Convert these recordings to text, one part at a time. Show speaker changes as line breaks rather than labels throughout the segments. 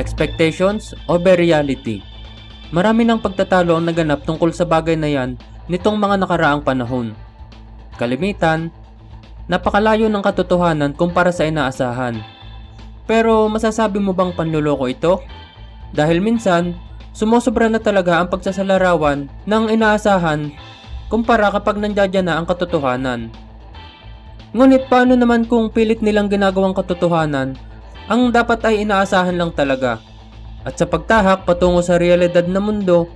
Expectations over reality. Marami ng pagtatalo ang naganap tungkol sa bagay na yan nitong mga nakaraang panahon. Kalimitan, napakalayo ng katotohanan kumpara sa inaasahan. Pero masasabi mo bang panluloko ito? Dahil minsan, sumusobra na talaga ang pagsasalarawan ng inaasahan kumpara kapag nandiyan na ang katotohanan. Ngunit paano naman kung pilit nilang ginagawang katotohanan, ang dapat ay inaasahan lang talaga. At sa pagtahak patungo sa realidad na mundo,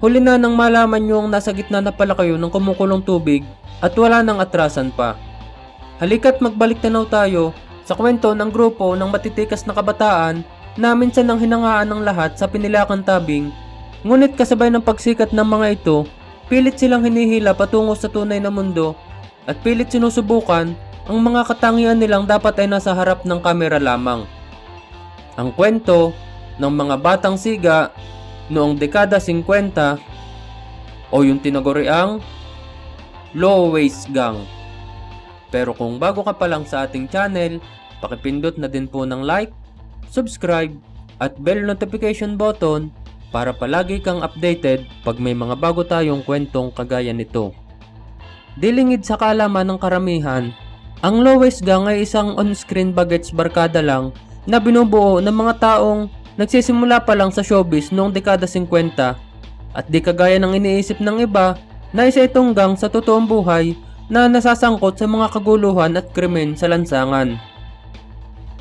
huli na nang malaman nyo ang nasa gitna na pala kayo ng kumukulong tubig at wala nang atrasan pa. Halika't magbalik tanaw tayo sa kwento ng grupo ng matitikas na kabataan na minsan ang hinangaan ng lahat sa pinilakan tabing, ngunit kasabay ng pagsikat ng mga ito, pilit silang hinihila patungo sa tunay na mundo at pilit sinusubukan ang mga katangian nilang dapat ay nasa harap ng kamera lamang. Ang kwento ng mga batang siga noong dekada 50 o yung tinaguriang low waist gang. Pero kung bago ka pa lang sa ating channel, pakipindot na din po ng like, subscribe, at bell notification button para palagi kang updated pag may mga bago tayong kwentong kagaya nito. Dilingid sa kalaman ng karamihan, ang lowest gang ay isang on-screen bagets barkada lang na binubuo ng mga taong nagsisimula pa lang sa showbiz noong dekada 50 at di kagaya ng iniisip ng iba na isa itong gang sa totoong buhay na nasasangkot sa mga kaguluhan at krimen sa lansangan.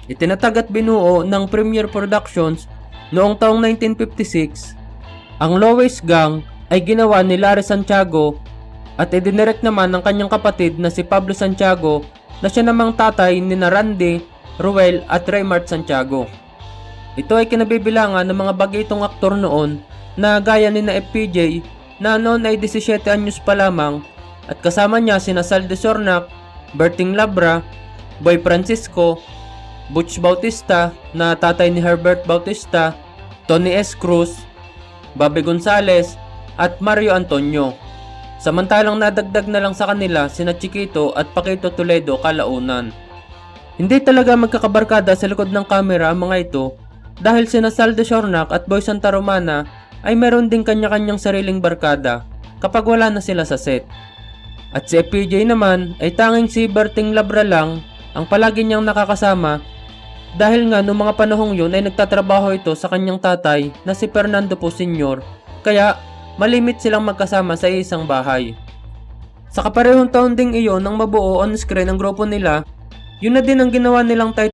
Itinatag at binuo ng Premier Productions noong taong 1956, ang Lowest Gang ay ginawa ni Larry Santiago at idinirect naman ng kanyang kapatid na si Pablo Santiago na siya namang tatay ni na Randy, Ruel at Raymart Santiago. Ito ay kinabibilangan ng mga bagitong aktor noon na gaya ni na FPJ na noon ay 17 anyos pa lamang at kasama niya sina Sal de Sornac, Berting Labra, Boy Francisco, Butch Bautista na tatay ni Herbert Bautista, Tony S. Cruz, Bobby Gonzales at Mario Antonio. Samantalang nadagdag na lang sa kanila sina Chiquito at Paquito Toledo kalaunan. Hindi talaga magkakabarkada sa likod ng kamera ang mga ito dahil sina Sal de Sornac at Boy Santa Romana ay meron din kanya-kanyang sariling barkada kapag wala na sila sa set. At si FPJ naman ay tanging si Berting Labra lang ang palagi niyang nakakasama dahil nga noong mga panahong yun ay nagtatrabaho ito sa kanyang tatay na si Fernando po Sr. Kaya malimit silang magkasama sa isang bahay. Sa kaparehong taon ding iyon nang mabuo on screen ang grupo nila, yun na din ang ginawa nilang title